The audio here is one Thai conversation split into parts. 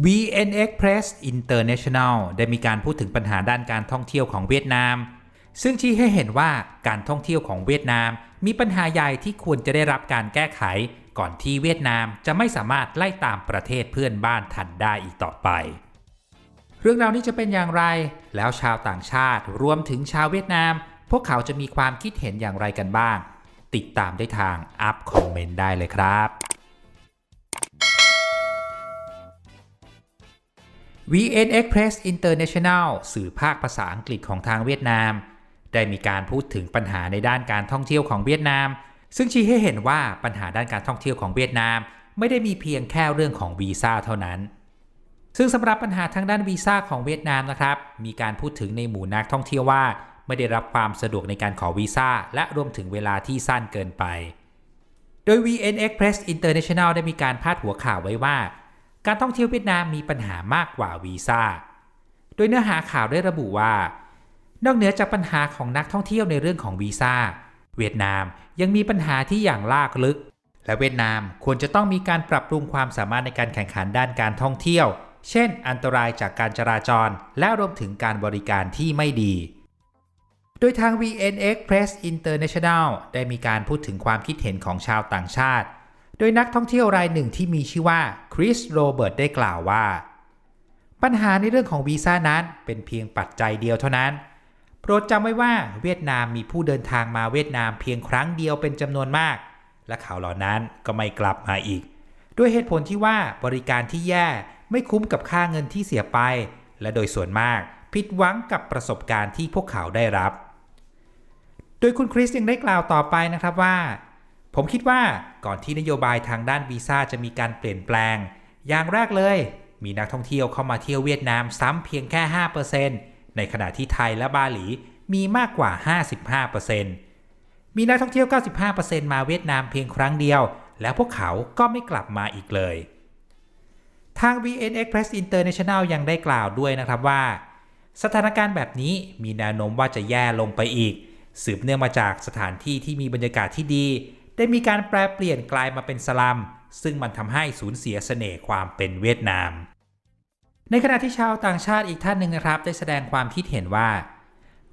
VNX Press International ได้มีการพูดถึงปัญหาด้านการท่องเที่ยวของเวียดนาม ซึ่งชี้ให้เห็นว่าการท่องเที่ยวของเวียดนาม มีปัญหาใหญ่ที่ควรจะได้รับการแก้ไข ก่อนที่เวียดนามจะไม่สามารถไล่ตามประเทศเพื่อนบ้านทันได้อีกต่อไป เรื่องราวนี้จะเป็นอย่างไร แล้วชาวต่างชาติรวมถึงชาวเวียดนาม พวกเขาจะมีความคิดเห็นอย่างไรกันบ้าง ติดตามได้ทางอัพคอมเมนต์ได้เลยครับ VNX Press International สื่อภาคภาษาอังกฤษของทางเวียดนาม ได้มีการพูดถึงปัญหาในด้านการท่องเที่ยวของเวียดนาม ซึ่งชี้ให้เห็นว่าปัญหาด้านการท่องเที่ยวของเวียดนาม ไม่ได้มีเพียงแค่เรื่องของวีซ่าเท่านั้น ซึ่งสำหรับปัญหาทางด้านวีซ่าของเวียดนามนะครับ มีการพูดถึงในหมู่นักท่องเที่ยวว่า ไม่ได้รับความสะดวกในการขอวีซ่าและรวมถึงเวลาที่สั้นเกินไป โดย VNX Press International ได้มีการพาดหัวข่าวไว้ว่า การท่องเที่ยวเวียดนามมีปัญหามากกว่าวีซ่า โดยเนื้อหาข่าวได้ระบุว่า นอกเหนือจากปัญหาของนักท่องเที่ยวในเรื่องของวีซ่า เวียดนามยังมีปัญหาที่อย่างลากลึก และเวียดนามควรจะต้องมีการปรับปรุงความสามารถในการแข่งขันด้านการท่องเที่ยว เช่น อันตรายจากการจราจร และรวมถึงการบริการที่ไม่ดี โดยทาง VNX Press International ได้มีการพูดถึงความคิดเห็นของชาวต่างชาติ โดยนักท่องเที่ยวรายหนึ่งที่มีชื่อว่าคริสโรเบิร์ตได้กล่าวว่า ปัญหาในเรื่องของวีซ่านั้นเป็นเพียงปัจจัยเดียวเท่านั้น โปรดจำไว้ว่าเวียดนามมีผู้เดินทางมาเวียดนามเพียงครั้งเดียวเป็นจำนวนมาก และเขาเหล่านั้นก็ไม่กลับมาอีก ด้วยเหตุผลที่ว่าบริการที่แย่ไม่คุ้มกับค่าเงินที่เสียไป และโดยส่วนมากผิดหวังกับประสบการณ์ที่พวกเขาได้รับ โดยคุณคริสยังได้กล่าวต่อไปนะครับว่า ผมคิดว่าก่อนที่นโยบายทางด้านวีซ่าจะมีการเปลี่ยนแปลง อย่างแรกเลย มีนักท่องเที่ยวเข้ามาเที่ยวเวียดนามซ้ำเพียงแค่ 5%ในขณะที่ไทยและบาหลีมีมากกว่า 55%มีนักท่องเที่ยว 95%มาเวียดนามเพียงครั้งเดียว แล้วพวกเขาก็ไม่กลับมาอีกเลย ทาง Vnexpress International ยังได้กล่าวด้วยนะครับว่า สถานการณ์แบบนี้มีแนวโน้มว่าจะแย่ลงไปอีก สืบเนื่องมาจากสถานที่ที่มีบรรยากาศที่ดี ได้มีการแปลเปลี่ยนกลายมาเป็นสลัม ซึ่งมันทำให้สูญเสียเสน่ห์ความเป็นเวียดนาม ในขณะที่ชาวต่างชาติอีกท่านหนึ่งนะครับ ได้แสดงความคิดเห็นว่า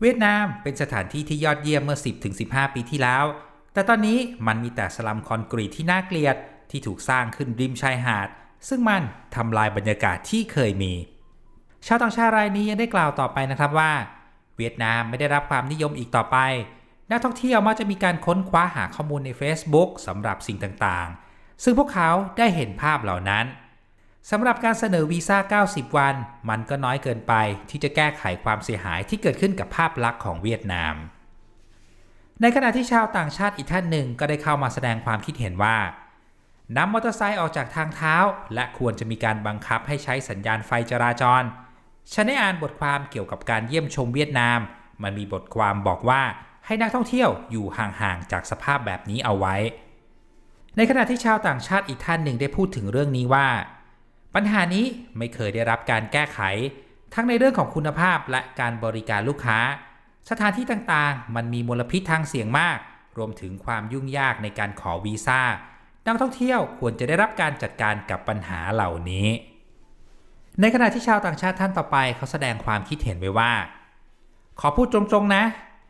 เวียดนามเป็นสถานที่ที่ยอดเยี่ยมเมื่อ 10-15 ปีที่แล้ว แต่ตอนนี้มันมีแต่สลัมคอนกรีตที่น่าเกลียดที่ถูกสร้างขึ้นริมชายหาด ซึ่งมันทำลายบรรยากาศที่เคยมี ชาวต่างชาติรายนี้ยังได้กล่าวต่อไปนะครับว่า เวียดนามไม่ได้รับความนิยมอีกต่อไป นักท่องเที่ยวมักจะมีการค้นคว้าหาข้อมูลใน Facebook สำหรับสิ่งต่างๆ ซึ่งพวกเขาได้เห็นภาพเหล่านั้นสำหรับการเสนอวีซ่า 90 วัน มันก็น้อยเกินไปที่จะแก้ไขความเสียหายที่เกิดขึ้นกับภาพลักษณ์ของเวียดนาม ในขณะที่ชาวต่างชาติอีกท่านหนึ่งก็ได้เข้ามาแสดงความคิดเห็นว่านำมอเตอร์ไซค์ออกจากทางเท้า และควรจะมีการบังคับให้ใช้สัญญาณไฟจราจร ฉันได้อ่านบทความเกี่ยวกับการเยี่ยมชมเวียดนาม มันมีบทความบอกว่า ให้นักท่องเที่ยวอยู่ห่างๆจากสภาพแบบนี้เอาไว้ ในขณะที่ชาวต่างชาติอีกท่านหนึ่งได้พูดถึงเรื่องนี้ว่า ปัญหานี้ไม่เคยได้รับการแก้ไข ทั้งในเรื่องของคุณภาพและการบริการลูกค้า สถานที่ต่างๆ มันมีมลพิษทางเสียงมาก รวมถึงความยุ่งยากในการขอวีซ่านักท่องเที่ยวควรจะได้รับการจัดการกับปัญหาเหล่านี้ ในขณะที่ชาวต่างชาติท่านต่อไปเขาแสดงความคิดเห็นไว้ว่า ขอพูดตรงๆนะ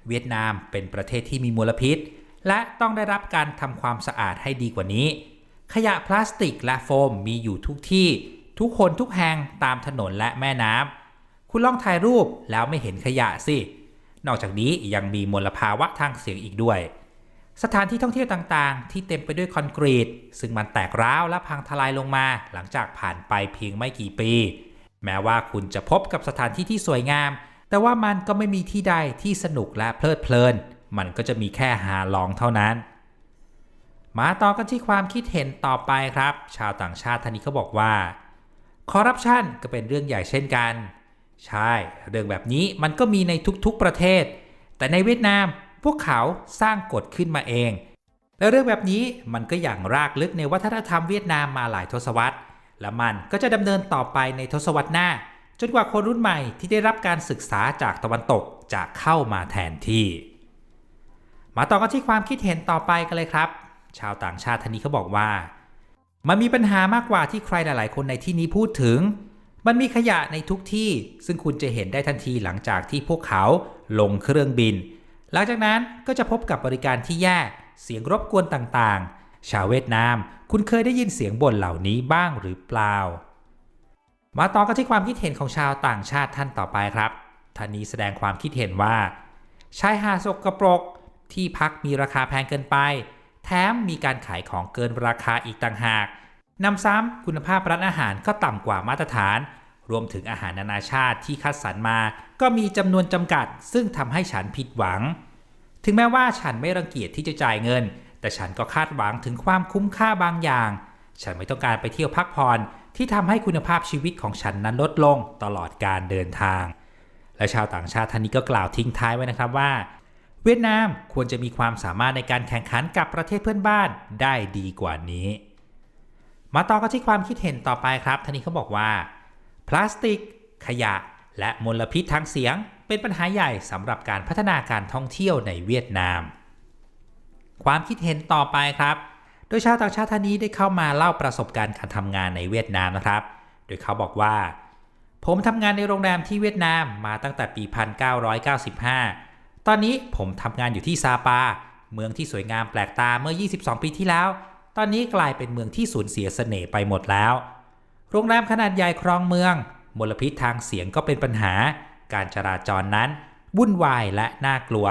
เวียดนามเป็นประเทศที่มีมลพิษ และต้องได้รับการทำความสะอาดให้ดีกว่านี้ ขยะพลาสติกและโฟมมีอยู่ทุกที่ ทุกคนทุกแห่งตามถนนและแม่น้ำคุณลองถ่ายรูปแล้วไม่เห็นขยะสิ นอกจากนี้ยังมีมลภาวะทางเสียงอีกด้วย สถานที่ท่องเที่ยวต่างๆ ที่เต็มไปด้วยคอนกรีต ซึ่งมันแตกร้าวและพังทลายลงมา หลังจากผ่านไปเพียงไม่กี่ปี แม้ว่าคุณจะพบกับสถานที่ที่สวยงาม แต่ว่ามันก็ไม่มีที่ใดที่สนุกและเพลิดเพลิน มันก็จะมีแค่หาลองเท่านั้น มาต่อกันที่ความคิดเห็นต่อไปครับ ชาวต่างชาติท่านนี้เขาบอกว่าคอร์รัปชันก็เป็นเรื่องใหญ่เช่นกัน ใช่ เรื่องแบบนี้มันก็มีในทุกๆประเทศ แต่ในเวียดนามพวกเขาสร้างกฎขึ้นมาเอง และเรื่องแบบนี้มันก็อย่างรากลึกในวัฒนธรรมเวียดนามมาหลายทศวรรษ และมันก็จะดำเนินต่อไปในทศวรรษหน้า จนกว่าคนรุ่นใหม่ที่ได้รับการศึกษาจากตะวันตกจะเข้ามาแทนที่ มาต่อกันที่ความคิดเห็นต่อไปกันเลยครับ ชาวต่างชาติท่านนี้เขาบอกว่า มันมีปัญหามากกว่าที่ใครหลาย ๆ คนในที่นี้พูดถึง มันมีขยะในทุกที่ ซึ่งคุณจะเห็นได้ทันทีหลังจากที่พวกเขาลงเครื่องบิน หลังจากนั้นก็จะพบกับบริการที่แย่ เสียงรบกวนต่าง ๆ ชาวเวียดนาม คุณเคยได้ยินเสียงบ่นเหล่านี้บ้างหรือเปล่า มาต่อกันที่ความคิดเห็นของชาวต่างชาติท่านต่อไปครับท่านนี้แสดงความคิดเห็นว่าชายหาดสกปรก ที่พักมีราคาแพงเกินไป แถมมีการขายของเกินราคาอีกต่างหากนำซ้ำคุณภาพร้านอาหารก็ต่ำกว่ามาตรฐาน รวมถึงอาหารนานาชาติที่คัดสรรมา ก็มีจำนวนจำกัด ซึ่งทำให้ฉันผิดหวัง ถึงแม้ว่าฉันไม่รังเกียจที่จะจ่ายเงิน แต่ฉันก็คาดหวังถึงความคุ้มค่าบางอย่าง ฉันไม่ต้องการไปเที่ยวพักผ่อน ที่ทำให้คุณภาพชีวิตของฉันนั้นลดลงตลอดการเดินทาง และชาวต่างชาติท่านนี้ก็กล่าวทิ้งท้ายไว้นะครับว่า เวียดนามควรจะมีความสามารถในการแข่งขันกับประเทศเพื่อนบ้านได้ดีกว่านี้ มาต่อกันที่ความคิดเห็นต่อไปครับท่านนี้เขาบอกว่า พลาสติก ขยะ และมลพิษทางเสียง เป็นปัญหาใหญ่สำหรับการพัฒนาการท่องเที่ยวในเวียดนาม ความคิดเห็นต่อไปครับ โดยชาวต่างชาติท่านนี้ได้เข้ามาเล่าประสบการณ์การทำงานในเวียดนามนะครับ โดยเขาบอกว่า ผมทำงานในโรงแรมที่เวียดนามมาตั้งแต่ปี 1995 ตอนนี้ผมทำงานอยู่ที่ซาปา เมืองที่สวยงามแปลกตาเมื่อ 22 ปีที่แล้ว ตอนนี้กลายเป็นเมืองที่สูญเสียเสน่ห์ไปหมดแล้ว โรงแรมขนาดใหญ่ครองเมือง มลพิษทางเสียงก็เป็นปัญหา การจราจรนั้นวุ่นวายและน่ากลัว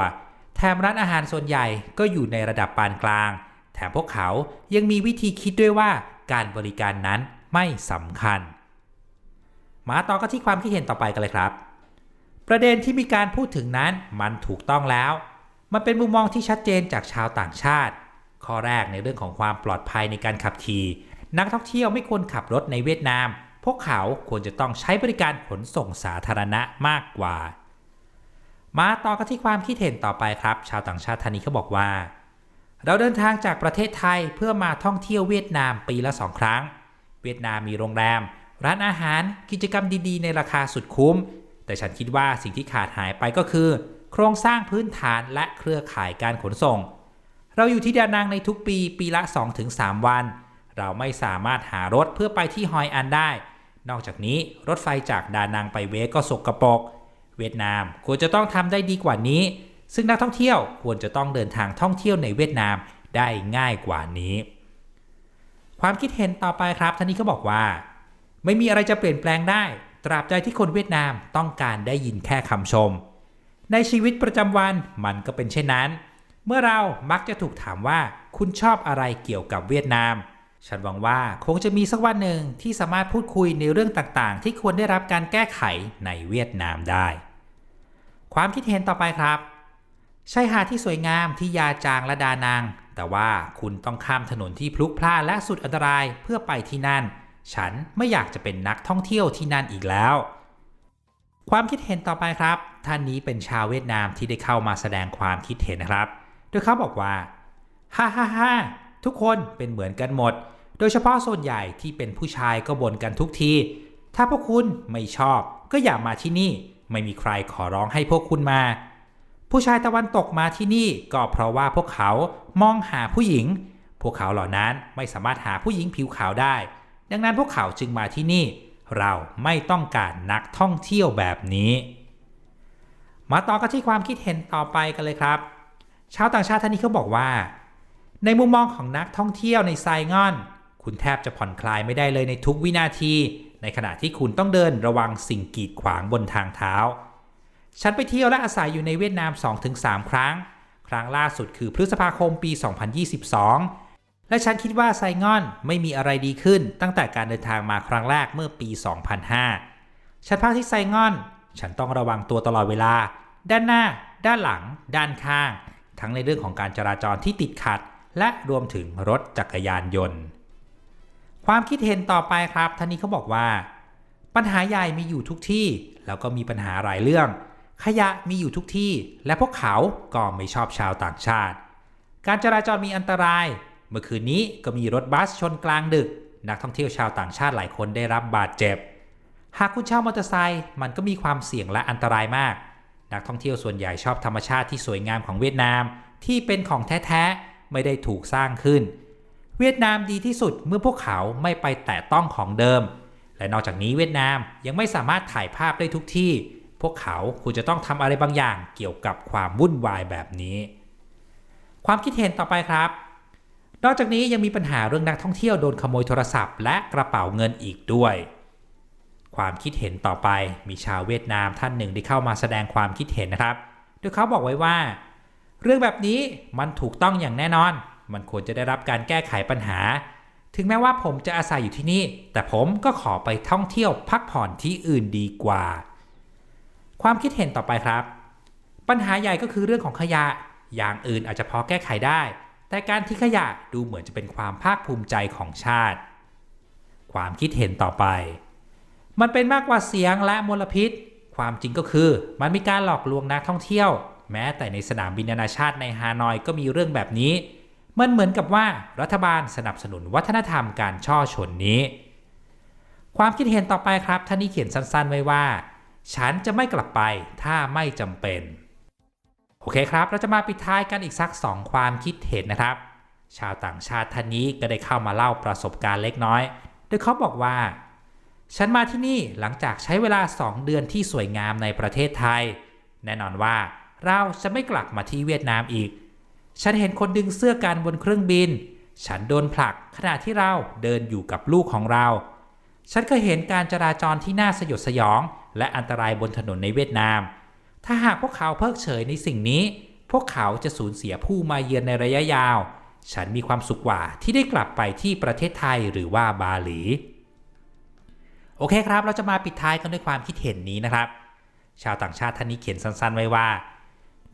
แถมร้านอาหารส่วนใหญ่ก็อยู่ในระดับปานกลาง แถมพวกเขายังมีวิธีคิดด้วยว่าการบริการนั้นไม่สำคัญ มาต่อกันที่ความคิดเห็นต่อไปกันเลยครับ ประเด็นที่มีการพูดถึงนั้นมันถูกต้องแล้ว มันเป็นมุมมองที่ชัดเจนจากชาวต่างชาติ ข้อแรกในเรื่องของความปลอดภัยในการขับขี่ นักท่องเที่ยวไม่ควรขับรถในเวียดนาม พวกเขาควรจะต้องใช้บริการขนส่งสาธารณะมากกว่า มาต่อกันที่ความคิดเห็นต่อไปครับ ชาวต่างชาติท่านนี้เขาบอกว่า เราเดินทางจากประเทศไทยเพื่อมาท่องเที่ยวเวียดนามปีละสองครั้ง เวียดนามมีโรงแรม ร้านอาหารกิจกรรมดีๆ ในราคาสุดคุ้ม แต่ฉันคิดว่าสิ่งที่ขาดหายไปก็คือ โครงสร้างพื้นฐานและเครือข่ายการขนส่ง เราอยู่ที่ดานังในทุกปีปีละ 2-3 วัน เราไม่สามารถหารถเพื่อไปที่ฮอยอันได้ นอกจากนี้รถไฟจากดานังไปเวก็สกรปรกเวียดนามควรจะต้องทำได้ดีกว่านี้ ซึ่งนักท่องเที่ยวควรจะต้องเดินทางท่องเที่ยวในเวียดนามได้ง่ายกว่านี้ ความคิดเห็นต่อไปครับท่านนี้ก็บอกว่า ไม่มีอะไรจะเปลี่ยนแปลงได้ ตราบใดที่คนเวียดนามต้องการได้ยินแค่คำชม ในชีวิตประจำวันมันก็เป็นเช่นนั้น เมื่อเรามักจะถูกถามว่าคุณชอบอะไรเกี่ยวกับเวียดนาม ฉันหวังว่าคงจะมีสักวันหนึ่งที่สามารถพูดคุยในเรื่องต่างๆ ที่ควรได้รับการแก้ไขในเวียดนามได้ ความคิดเห็นต่อไปครับ ชายหาดที่สวยงามที่ยาจางและดานาง แต่ว่าคุณต้องข้ามถนนที่พลุกพล่านและสุดอันตรายเพื่อไปที่นั่น ฉันไม่อยากจะเป็นนักท่องเที่ยวที่นั่นอีกแล้ว ความคิดเห็นต่อไปครับ ท่านนี้เป็นชาวเวียดนามที่ได้เข้ามาแสดงความคิดเห็นนะครับ โดยเขาบอกว่าฮ่าฮ่าฮ่าทุกคนเป็นเหมือนกันหมด โดยเฉพาะส่วนใหญ่ที่เป็นผู้ชายก็บ่นกันทุกที ถ้าพวกคุณไม่ชอบก็อย่ามาที่นี่ ไม่มีใครขอร้องให้พวกคุณมา ผู้ชายตะวันตกมาที่นี่ก็เพราะว่าพวกเขามองหาผู้หญิง พวกเขาเหล่านั้นไม่สามารถหาผู้หญิงผิวขาวได้ ดังนั้นพวกเขาจึงมาที่นี่ เราไม่ต้องการนักท่องเที่ยวแบบนี้ มาต่อกันที่ความคิดเห็นต่อไปกันเลยครับ ชาวต่างชาติท่านนี้เขาบอกว่า ในมุมมองของนักท่องเที่ยวในไซงอน คุณแทบจะผ่อนคลายไม่ได้เลยในทุกวินาที ในขณะที่คุณต้องเดินระวังสิ่งกีดขวางบนทางเท้า ฉันไปเที่ยวและอาศัยอยู่ในเวียดนาม 2-3 ครั้ง ครั้งล่าสุดคือพฤษภาคมปี 2022 และฉันคิดว่าไซงอนไม่มีอะไรดีขึ้นตั้งแต่การเดินทางมาครั้งแรกเมื่อปี 2005 ฉันพักที่ไซงอน ฉันต้องระวังตัวตลอดเวลา ด้านหน้า ด้านหลัง ด้านข้าง ทั้งในเรื่องของการจราจรที่ติดขัด และรวมถึงรถจักรยานยนต์ ความคิดเห็นต่อไปครับท่านนี้เขาบอกว่า ปัญหาใหญ่มีอยู่ทุกที่ แล้วก็มีปัญหาหลายเรื่อง ขยะมีอยู่ทุกที่และพวกเขาก็ไม่ชอบชาวต่างชาติ การจราจรมีอันตราย เมื่อคืนนี้ก็มีรถบัสชนกลางดึก นักท่องเที่ยวชาวต่างชาติหลายคนได้รับบาดเจ็บ หากคุณเช่ามอเตอร์ไซค์มันก็มีความเสี่ยงและอันตรายมาก นักท่องเที่ยวส่วนใหญ่ชอบธรรมชาติที่สวยงามของเวียดนามที่เป็นของแท้ๆไม่ได้ถูกสร้างขึ้น เวียดนามดีที่สุดเมื่อพวกเขาไม่ไปแตะต้องของเดิม และนอกจากนี้เวียดนามยังไม่สามารถถ่ายภาพได้ทุกที่ พวกเขาควรจะต้องทำอะไรบางอย่างเกี่ยวกับความวุ่นวายแบบนี้ ความคิดเห็นต่อไปครับ นอกจากนี้ยังมีปัญหาเรื่องนักท่องเที่ยวโดนขโมยโทรศัพท์และกระเป๋าเงินอีกด้วย ความคิดเห็นต่อไปมีชาวเวียดนามท่านหนึ่งที่เข้ามาแสดงความคิดเห็นนะครับ โดยเขาบอกไว้ว่า เรื่องแบบนี้มันถูกต้องอย่างแน่นอน มันควรจะได้รับการแก้ไขปัญหา ถึงแม้ว่าผมจะอาศัยอยู่ที่นี่ แต่ผมก็ขอไปท่องเที่ยวพักผ่อนที่อื่นดีกว่า ความคิดเห็นต่อไปครับ ปัญหาใหญ่ก็คือเรื่องของขยะ อย่างอื่นอาจจะพอแก้ไขได้ แต่การทิ้งขยะดูเหมือนจะเป็นความภาคภูมิใจของชาติ ความคิดเห็นต่อไป มันเป็นมากกว่าเสียงและมลพิษ ความจริงก็คือมันมีการหลอกลวงนักท่องเที่ยว แม้แต่ในสนามบินนานาชาติในฮานอยก็มีเรื่องแบบนี้ มันเหมือนกับว่ารัฐบาลสนับสนุนวัฒนธรรมการช่อชนนี้ ความคิดเห็นต่อไปครับท่านนี้เขียนสั้นๆไว้ว่า ฉันจะไม่กลับไปถ้าไม่จำเป็น โอเคครับ เราจะมาปิดท้ายกันอีกสัก 2 ความคิดเห็นนะครับ ชาวต่างชาติท่านนี้ก็ได้เข้ามาเล่าประสบการณ์เล็กน้อย โดยเขาบอกว่า ฉันมาที่นี่หลังจากใช้เวลา 2 เดือนที่สวยงามในประเทศไทย แน่นอนว่าเราจะไม่กลับมาที่เวียดนามอีก ฉันเห็นคนดึงเสื้อกันบนเครื่องบิน ฉันโดนผลักขณะที่เราเดินอยู่กับลูกของเรา ฉันเคยเห็นการจราจรที่น่าสยดสยอง และอันตรายบนถนนในเวียดนาม ถ้าหากพวกเขาเพิกเฉยในสิ่งนี้ พวกเขาจะสูญเสียผู้มาเยือนในระยะยาว ฉันมีความสุขกว่าที่ได้กลับไปที่ประเทศไทยหรือว่าบาหลี โอเคครับ เราจะมาปิดท้ายกันด้วยความคิดเห็นนี้นะครับ ชาวต่างชาติท่านนี้เขียนสั้นๆ ไว้ว่า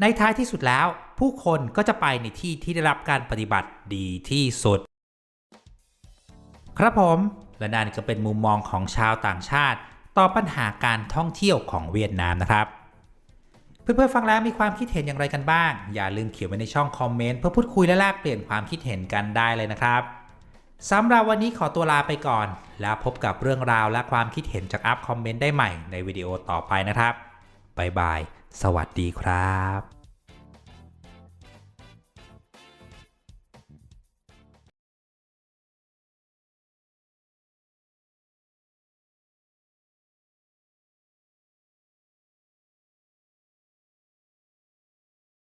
ในท้ายที่สุดแล้ว ผู้คนก็จะไปในที่ที่ได้รับการปฏิบัติดีที่สุด ครับผม และนั่นก็เป็นมุมมองของชาวต่างชาติ ต่อปัญหาการท่องเที่ยวของเวียดนามนะครับ เพื่อนๆฟังแล้วมีความคิดเห็นอย่างไรกันบ้าง อย่าลืมเขียนไว้ในช่องคอมเมนต์เพื่อพูดคุยและแลกเปลี่ยนความคิดเห็นกันได้เลยนะครับสำหรับวันนี้ขอตัวลาไปก่อน แล้วพบกับเรื่องราวและความคิดเห็นจากอัพคอมเมนต์ได้ใหม่ในวิดีโอต่อไปนะครับบ๊ายบาย สวัสดีครับ